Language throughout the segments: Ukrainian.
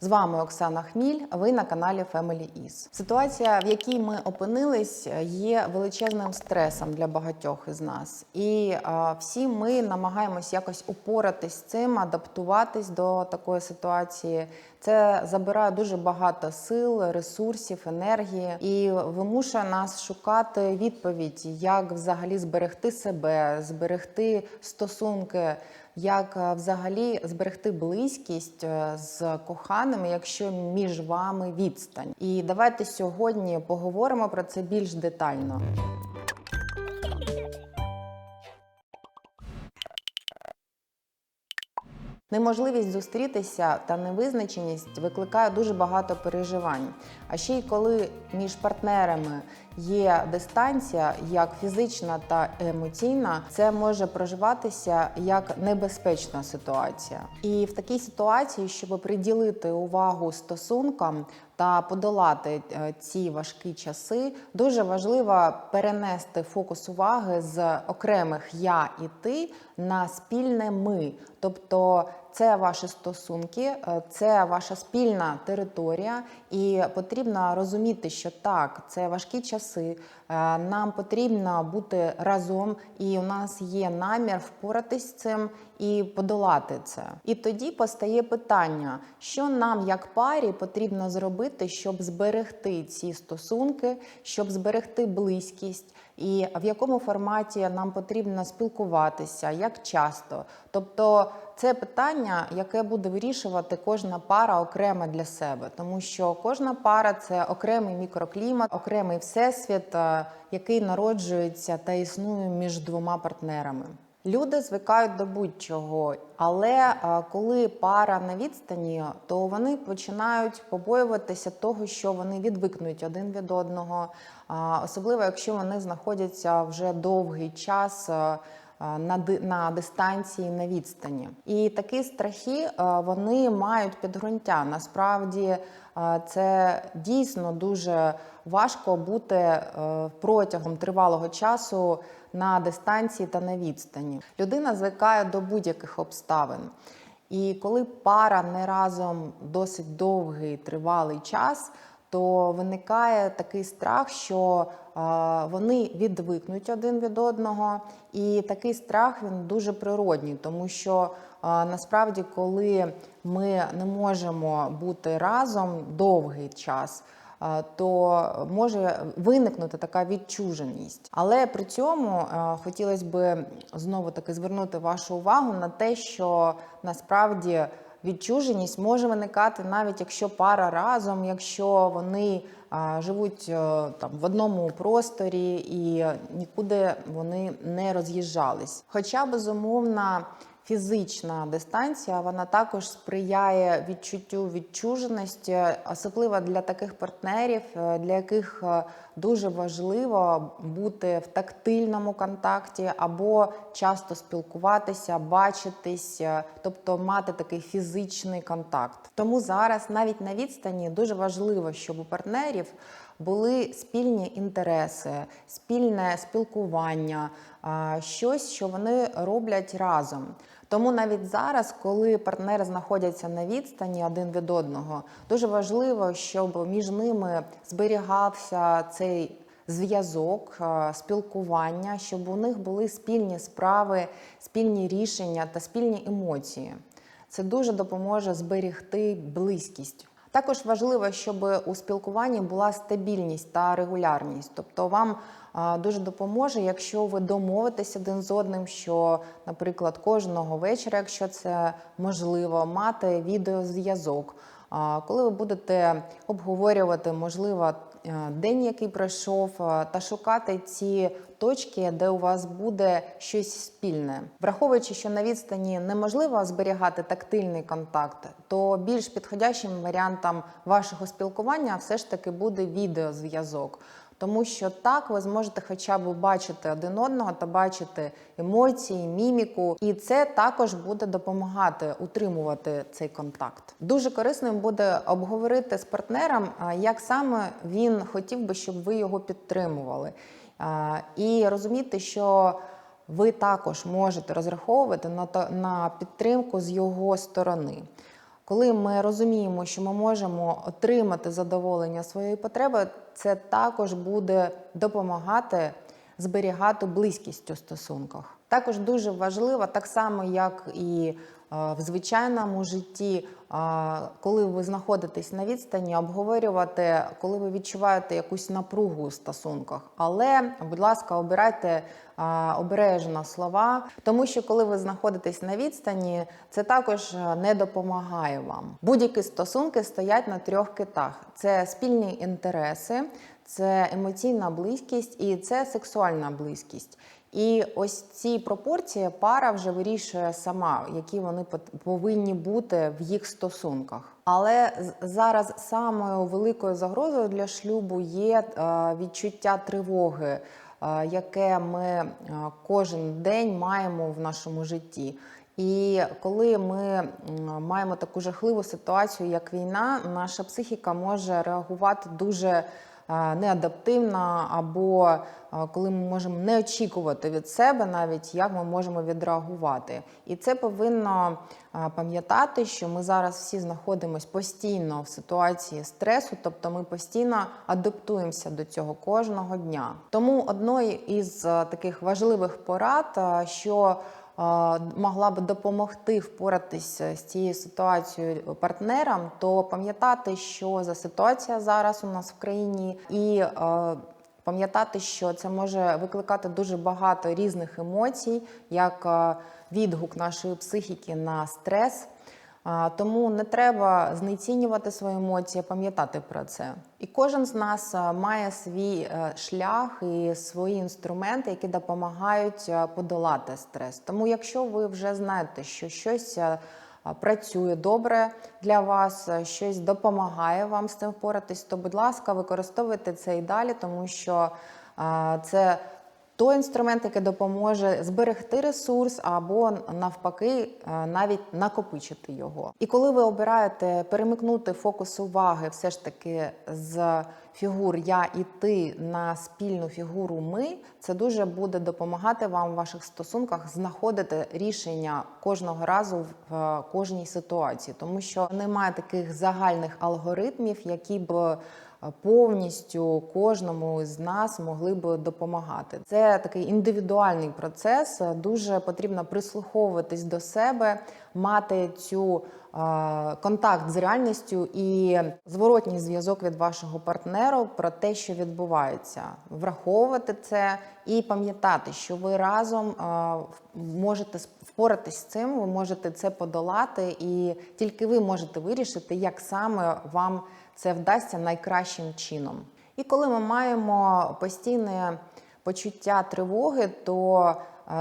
З вами Оксана Хміль. Ви на каналі Family Is. Ситуація, в якій ми опинились, є величезним стресом для багатьох із нас, і а, всі ми намагаємось якось упоратись з цим, адаптуватись до такої ситуації. Це забирає дуже багато сил, ресурсів, енергії і вимушує нас шукати відповідь, як взагалі зберегти себе, зберегти стосунки. Як е, взагалі зберегти близькість е, з коханими, якщо між вами відстань? І давайте сьогодні поговоримо про це більш детально. Неможливість зустрітися та невизначеність викликає дуже багато переживань. А ще й коли між партнерами є дистанція, як фізична та емоційна, це може проживатися як небезпечна ситуація. І в такій ситуації, щоб приділити увагу стосункам та подолати е, ці важкі часи, дуже важливо перенести фокус уваги з окремих я і ти на спільне ми, тобто. Це ваші стосунки, е, це ваша спільна територія, і потрібно розуміти, що так, це важкі часи. е, Нам потрібно бути разом, і у нас є намір впоратись з цим і подолати це. І тоді постає питання, що нам, як парі, потрібно зробити, щоб зберегти ці стосунки, щоб зберегти близькість, і в якому форматі нам потрібно спілкуватися, як часто. Тобто це питання, яке буде вирішувати кожна пара окремо для себе, тому що кожна пара це окремий мікроклімат, окремий всесвіт, е, який народжується та існує між двома партнерами. Люди звикають до будь-чого, але е, коли пара на відстані, то вони починають побоюватися того, що вони відвикнуть один від одного, а, особливо якщо вони знаходяться вже довгий час. е, на на дистанції на відстані. І такі страхи е, вони мають підґрунтя. Насправді е, це дійсно дуже важко бути е, протягом тривалого часу на дистанції та на відстані. Людина звикає до будь-яких обставин. І коли пара не разом досить довгий тривалий час, то виникає такий страх, що е, вони відвикнуть один від одного, і такий страх він дуже природній, тому що е, насправді, коли ми не можемо бути разом довгий час. Е, То може виникнути така відчуженість, але при цьому е, хотілося б знову таки звернути вашу увагу на те, що насправді відчуженість може виникати навіть якщо пара разом, якщо вони а, живуть е, там в одному просторі і нікуди вони не роз'їжджались. Хоча безумовно. Фізична дистанція вона також сприяє відчуттю відчуженості, особливо для таких партнерів, е, для яких е, дуже важливо бути в тактильному контакті або часто спілкуватися, бачитись, е, тобто мати такий фізичний контакт. Тому зараз навіть на відстані дуже важливо, щоб у партнерів були спільні інтереси, спільне спілкування, щось, що вони роблять разом. Тому навіть зараз, коли партнери знаходяться на відстані один від одного, дуже важливо, щоб між ними зберігався цей зв'язок, е, спілкування, щоб у них були спільні справи, спільні рішення та спільні емоції. Це дуже допоможе зберегти близькість. Також важливо, щоб у спілкуванні була стабільність та регулярність. Тобто вам дуже допоможе, якщо ви домовитесь один з одним, що, наприклад, кожного вечора, якщо це можливо, мати відеозв'язок. Коли ви будете обговорювати, можливо, день, який пройшов, е, та шукати ці точки, де у вас буде щось спільне, враховуючи, що на відстані неможливо зберігати тактильний контакт, то більш підходящим варіантом вашого спілкування все ж таки буде відеозв'язок. Тому що так ви зможете хоча б бачити один одного та бачити емоції, міміку, і це також буде допомагати утримувати цей контакт. Дуже корисним буде обговорити з партнером, як саме він хотів би, щоб ви його підтримували, і розуміти, що ви також можете розраховувати на підтримку з його сторони. Коли ми розуміємо, що ми можемо отримати задоволення своєї потреби, це також буде допомагати зберігати близькість у стосунках. Також дуже важливо, так само як і в звичайному житті, коли ви знаходитесь на відстані, обговорювати, коли ви відчуваєте якусь напругу у стосунках. Але, будь ласка, обирайте обережно слова, тому що коли ви знаходитесь на відстані, це також е, не допомагає вам. Будь-які стосунки стоять на трьох китах: це спільні інтереси, це емоційна близькість і це сексуальна близькість. І ось ці пропорції пара вже вирішує сама, які вони повинні бути в їх стосунках. Але зараз самою великою загрозою для шлюбу є е, відчуття тривоги, е, яке ми е, кожен день маємо в нашому житті. І коли ми маємо таку жахливу ситуацію, як війна, наша психіка може реагувати дуже е, неадаптивно, або е, коли ми можемо не очікувати від себе навіть, як ми можемо відреагувати. І це повинно е, пам'ятати, що ми зараз всі знаходимося постійно в ситуації стресу, тобто ми постійно адаптуємося до цього кожного дня. Тому одною із таких важливих порад, що могла б допомогти впоратися з цією ситуацією партнерам, то пам'ятати, що за ситуація зараз у нас в країні, і е, пам'ятати, що це може викликати дуже багато різних емоцій, як е, відгук нашої психіки на стрес. Тому не треба знецінювати свої емоції, пам'ятати про це. І кожен з нас має свій е, шлях і свої інструменти, які допомагають е, подолати стрес. Тому, якщо ви вже знаєте, що щось е, працює добре для вас, щось допомагає вам з цим впоратись, то, будь ласка, використовуйте це і далі, тому що це той інструмент, який допоможе зберегти ресурс або навпаки е, навіть накопичити його. І коли ви обираєте перемикнути фокус уваги, все ж таки з фігур я і ти на спільну фігуру ми, це дуже буде допомагати вам в ваших стосунках знаходити рішення кожного разу в кожній ситуації, тому що немає таких загальних алгоритмів, які б повністю кожному з нас могли би допомагати. Це такий індивідуальний процес. Дуже потрібно прислуховуватись до себе, мати цю контакт з реальністю і зворотній зв'язок від вашого партнеру про те, що відбувається, враховувати це і пам'ятати, що ви разом можете впоратись з цим, ви можете це подолати, і тільки ви можете вирішити, як саме вам це вдасться найкращим чином. І коли ми маємо постійне почуття тривоги, то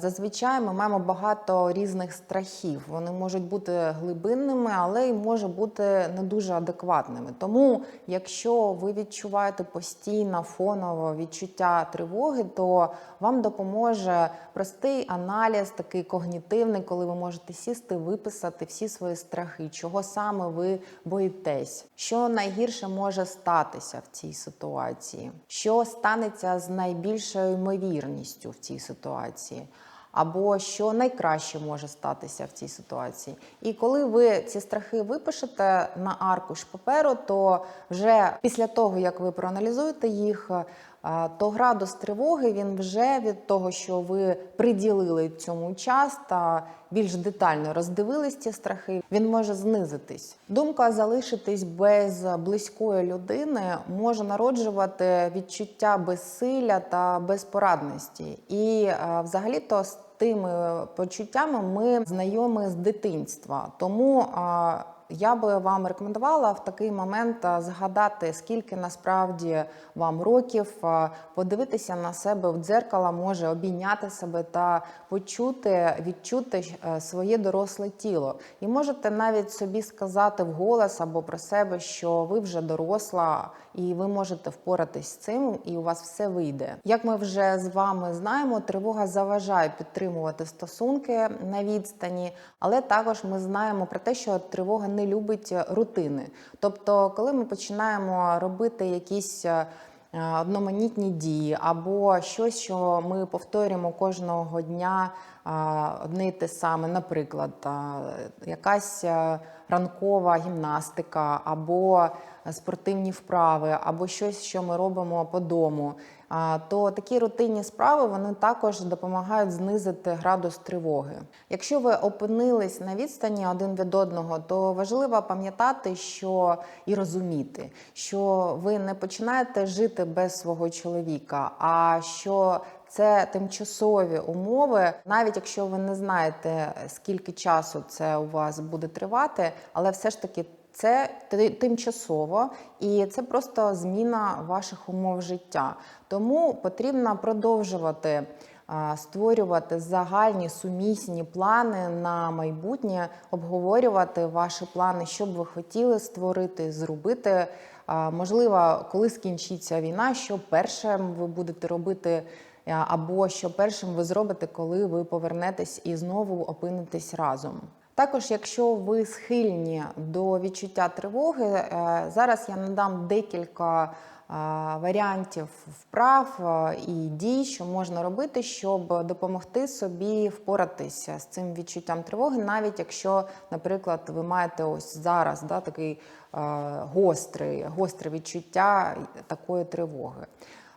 зазвичай ми маємо багато різних страхів. Вони можуть бути глибинними, але й може бути не дуже адекватними. Тому, якщо ви відчуваєте постійно фоново відчуття тривоги, то вам допоможе простий аналіз, такий когнітивний, коли ви можете сісти, виписати всі свої страхи, чого саме ви боїтесь, що найгірше може статися в цій ситуації, що станеться з найбільшою ймовірністю в цій ситуації. Або що найкраще може статися в цій ситуації. І коли ви ці страхи випишете на аркуш паперу, то вже після того, як ви проаналізуєте їх, то градус тривоги він вже від того, що ви приділили цьому час та більш детально роздивились ці страхи, він може знизитись. Думка залишитись без близької людини може народжувати відчуття безсилля та безпорадності. І взагалі-то з тими почуттями ми знайомі з дитинства. Тому я би вам рекомендувала в такий момент згадати, скільки насправді вам років, подивитися на себе в дзеркало, може обійняти себе та почути, відчути е, своє доросле тіло. І можете навіть собі сказати вголос або про себе, що ви вже доросла, і ви можете впоратись з цим, і у вас все вийде. Як ми вже з вами знаємо, тривога заважає підтримувати стосунки на відстані, але також ми знаємо про те, що тривога не любить рутини. Тобто, коли ми починаємо робити якісь е, одноманітні дії або щось, що ми повторюємо кожного дня одне й те саме, наприклад, якась ранкова гімнастика або спортивні вправи, або щось, що ми робимо по дому, то такі рутинні справи вони також допомагають знизити градус тривоги. Якщо ви опинились на відстані один від одного, то важливо пам'ятати, що і розуміти, що ви не починаєте жити без свого чоловіка, а що це тимчасові умови, навіть якщо ви не знаєте, скільки часу це у вас буде тривати, але все ж таки це тимчасово і це просто зміна ваших умов життя. Тому потрібно продовжувати створювати загальні сумісні плани на майбутнє, обговорювати ваші плани, що б ви хотіли створити, зробити. Можливо, коли скінчиться війна, що першим ви будете робити, або що першим ви зробите, коли ви повернетесь і знову опинитесь разом. Також, якщо ви схильні до відчуття тривоги, е, зараз я надам декілька е, варіантів вправ е, і дій, що можна робити, щоб допомогти собі впоратися з цим відчуттям тривоги, навіть якщо, наприклад, ви маєте ось зараз да, такий гострий, гостре відчуття такої тривоги.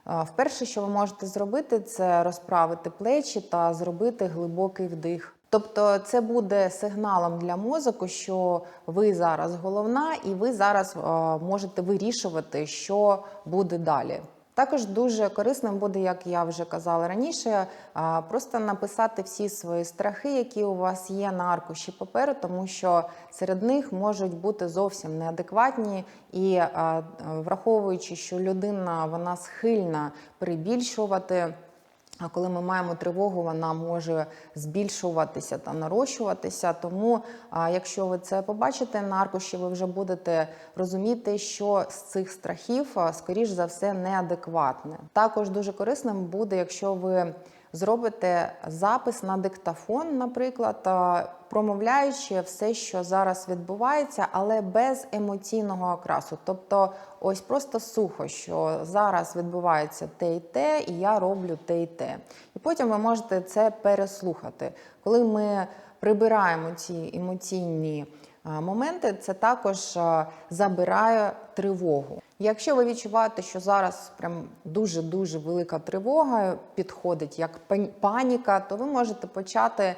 Вперше, що ви можете зробити, це розправити плечі та зробити глибокий вдих. Тобто це буде сигналом для мозку, що ви зараз головна, і ви зараз е, можете вирішувати, що буде далі. Також дуже корисним буде, як я вже казала раніше, е, просто написати всі свої страхи, які у вас є на аркуші паперу, тому що серед них можуть бути зовсім неадекватні і е, враховуючи, що людина вона схильна перебільшувати. А коли ми маємо тривогу, вона може збільшуватися та нарощуватися. Тому, якщо ви це побачите на аркуші, ви вже будете розуміти, що з цих страхів, скоріш за все, неадекватне. Також дуже корисним буде, якщо ви зробите запис на диктофон, наприклад, промовляючи все, що зараз відбувається, але без емоційного окрасу. Тобто, ось просто сухо, що зараз відбувається те і те, і я роблю те і те. І потім ви можете це переслухати. Коли ми прибираємо ці емоційні моменти, це також забирає тривогу. Якщо ви відчуваєте, що зараз прям дуже дуже велика тривога підходить як пан- паніка, то ви можете почати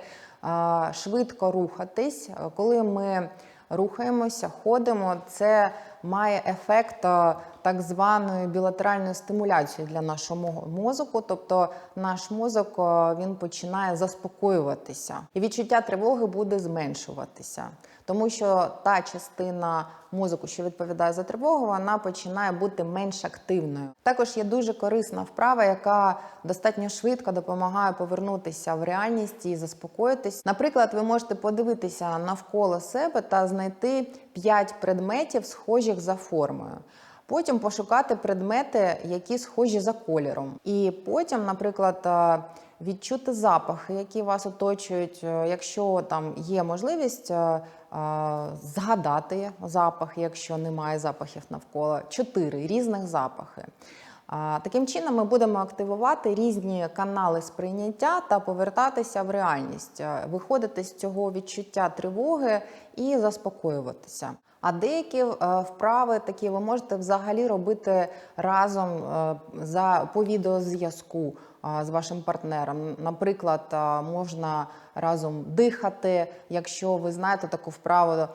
швидко рухатись. Коли ми рухаємося, ходимо, це має ефект а, так званої білатеральної стимуляції для нашого мозку. Тобто наш мозок він починає заспокоюватися, і відчуття тривоги буде зменшуватися. Тому що та частина мозку, що відповідає за тривогу, вона починає бути менш активною. Також є дуже корисна вправа, яка достатньо швидко допомагає повернутися в реальність і заспокоїтись. Наприклад, ви можете подивитися навколо себе та знайти 5 предметів, схожих за формою. Потім пошукати предмети, які схожі за кольором. І потім, наприклад, е, відчути запахи, які вас оточують. Е, Якщо там є можливість е, згадати запах, якщо немає запахів навколо, чотири різних запахи. Таким чином, ми будемо активувати різні канали сприйняття та повертатися в реальність, виходити з цього відчуття тривоги і заспокоюватися. А деякі е, вправи такі ви можете взагалі робити разом е, за по відеозв'язку е, з вашим партнером. Наприклад, можна разом дихати, якщо ви знаєте таку вправу,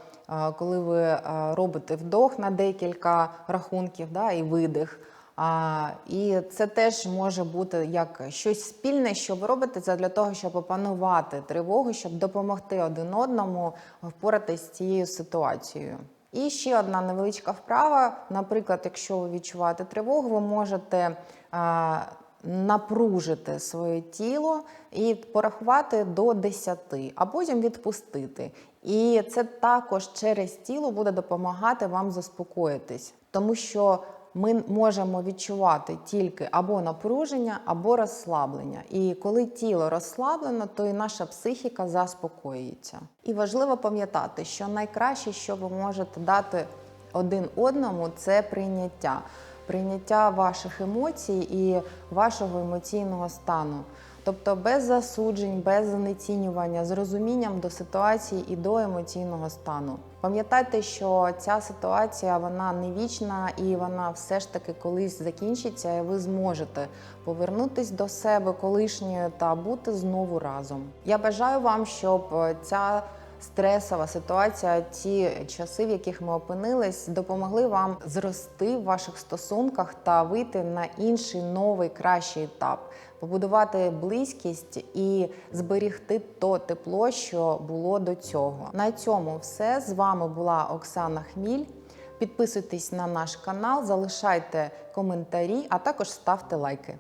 коли ви робите вдох на декілька рахунків, да, і видих. А, і це теж може бути як щось спільне, що ви робите це для того, щоб опанувати тривогу, щоб допомогти один одному впоратись з цією ситуацією. І ще одна невеличка вправа. Наприклад, якщо ви відчуваєте тривогу, ви можете а, напружити своє тіло і порахувати до 10, а потім відпустити. І це також через тіло буде допомагати вам заспокоїтись, тому що ми можемо відчувати тільки або напруження, або розслаблення. І коли тіло розслаблено, то і наша психіка заспокоюється. І важливо пам'ятати, що найкраще, що ви можете дати один одному, це прийняття. Прийняття ваших емоцій і вашого емоційного стану. Тобто без засуджень, без знецінювання, з розумінням до ситуації і до емоційного стану. Пам'ятайте, що ця ситуація вона не вічна і вона все ж таки колись закінчиться, і ви зможете повернутись до себе колишньої та бути знову разом. Я бажаю вам, щоб е, ця стресова ситуація, ті часи, в яких ми опинились, допомогли вам зрости в ваших стосунках та вийти на інший новий кращий етап, побудувати близькість і зберігти то тепло, що було до цього. На цьому все з вами була Оксана Хміль. Підписуйтесь на наш канал, залишайте коментарі, а також ставте лайки.